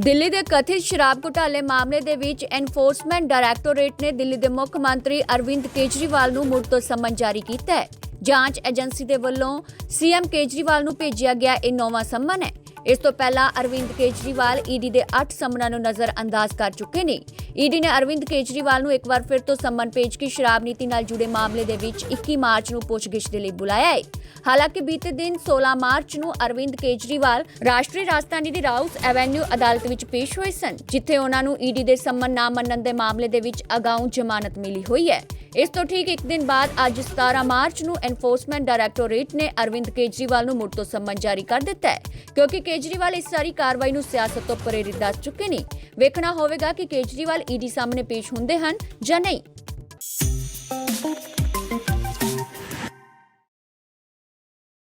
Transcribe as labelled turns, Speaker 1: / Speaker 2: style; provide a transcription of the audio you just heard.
Speaker 1: ਦਿੱਲੀ ਦੇ ਕਥਿਤ ਸ਼ਰਾਬ ਘੁਟਾਲੇ ਮਾਮਲੇ ਦੇ ਵਿੱਚ ਐਨਫੋਰਸਮੈਂਟ ਡਾਇਰੈਕਟੋਰੇਟ ਨੇ ਦਿੱਲੀ ਦੇ ਮੁੱਖ ਮੰਤਰੀ ਅਰਵਿੰਦ ਕੇਜਰੀਵਾਲ ਨੂੰ ਮੁੜ ਤੋਂ ਸੰਮਨ ਜਾਰੀ ਕੀਤਾ ਹੈ। ਜਾਂਚ ਏਜੰਸੀ ਦੇ ਵੱਲੋਂ ਸੀਐਮ ਕੇਜਰੀਵਾਲ ਨੂੰ ਭੇਜਿਆ ਗਿਆ ਇਹ ਨੌਵਾਂ ਸਮਨ ਹੈ। ਇਸ ਤੋਂ ਪਹਿਲਾਂ ਅਰਵਿੰਦ ਕੇਜਰੀਵਾਲ ਈਡੀ ਦੇ 8 ਸੰਮਨਾਂ ਨੂੰ ਨਜ਼ਰ ਅੰਦਾਜ਼ ਕਰ ਚੁੱਕੇ ਨੇ। ਈਡੀ ਨੇ ਅਰਵਿੰਦ ਕੇਜਰੀਵਾਲ ਨੂੰ ਇੱਕ ਵਾਰ ਫਿਰ ਤੋਂ ਸੰਮਨ ਭੇਜ ਕੇ ਸ਼ਰਾਬ ਨੀਤੀ ਨਾਲ ਜੁੜੇ ਮਾਮਲੇ ਦੇ ਵਿੱਚ 21 ਮਾਰਚ ਨੂੰ ਪੁੱਛਗਿੱਛ ਦੇ ਲਈ ਬੁਲਾਇਆ ਹੈ ਹਾਲਾਂਕਿ ਬੀਤੇ ਦਿਨ 16 ਮਾਰਚ ਨੂੰ ਅਰਵਿੰਦ ਕੇਜਰੀਵਾਲ ਰਾਸ਼ਟਰੀ ਰਾਜਧਾਨੀ ਦੀ ਰਾਉਸ ਐਵੇਨਿਊ ਅਦਾਲਤ ਵਿੱਚ ਪੇਸ਼ ਹੋਏ ਸਨ, ਜਿੱਥੇ ਉਹਨਾਂ ਨੂੰ ਈਡੀ ਦੇ ਸੰਮਨ ਨਾ ਮੰਨਣ ਦੇ ਮਾਮਲੇ ਦੇ ਵਿੱਚ ਅਗਾਊਂ ਜ਼ਮਾਨਤ ਮਿਲੀ ਹੋਈ ਹੈ। ਇਸ ਤੋਂ ਠੀਕ ਇੱਕ ਦਿਨ ਬਾਅਦ ਅੱਜ 17 ਮਾਰਚ ਨੂੰ ਐਨਫੋਰਸਮੈਂਟ ਡਾਇਰੈਕਟੋਰੇਟ ਨੇ ਅਰਵਿੰਦ ਕੇਜਰੀਵਾਲ ਨੂੰ ਮੁੜ ਤੋਂ ਸਮਨ ਜਾਰੀ ਕਰ ਦਿੱਤਾ ਹੈ, ਕਿਉਂਕਿ ਕੇਜਰੀਵਾਲ ਇਸ ਸਾਰੀ ਕਾਰਵਾਈ ਨੂੰ ਸਿਆਸਤ ਤੋਂ ਪ੍ਰੇਰਿਤ ਦੱਸ ਚੁੱਕੇ ਨੇ। ਵੇਖਣਾ ਹੋਵੇਗਾ ਕਿ ਕੇਜਰੀਵਾਲ ਈਡੀ ਸਾਹਮਣੇ ਪੇਸ਼ ਹੁੰਦੇ ਹਨ ਜਾਂ ਨਹੀਂ।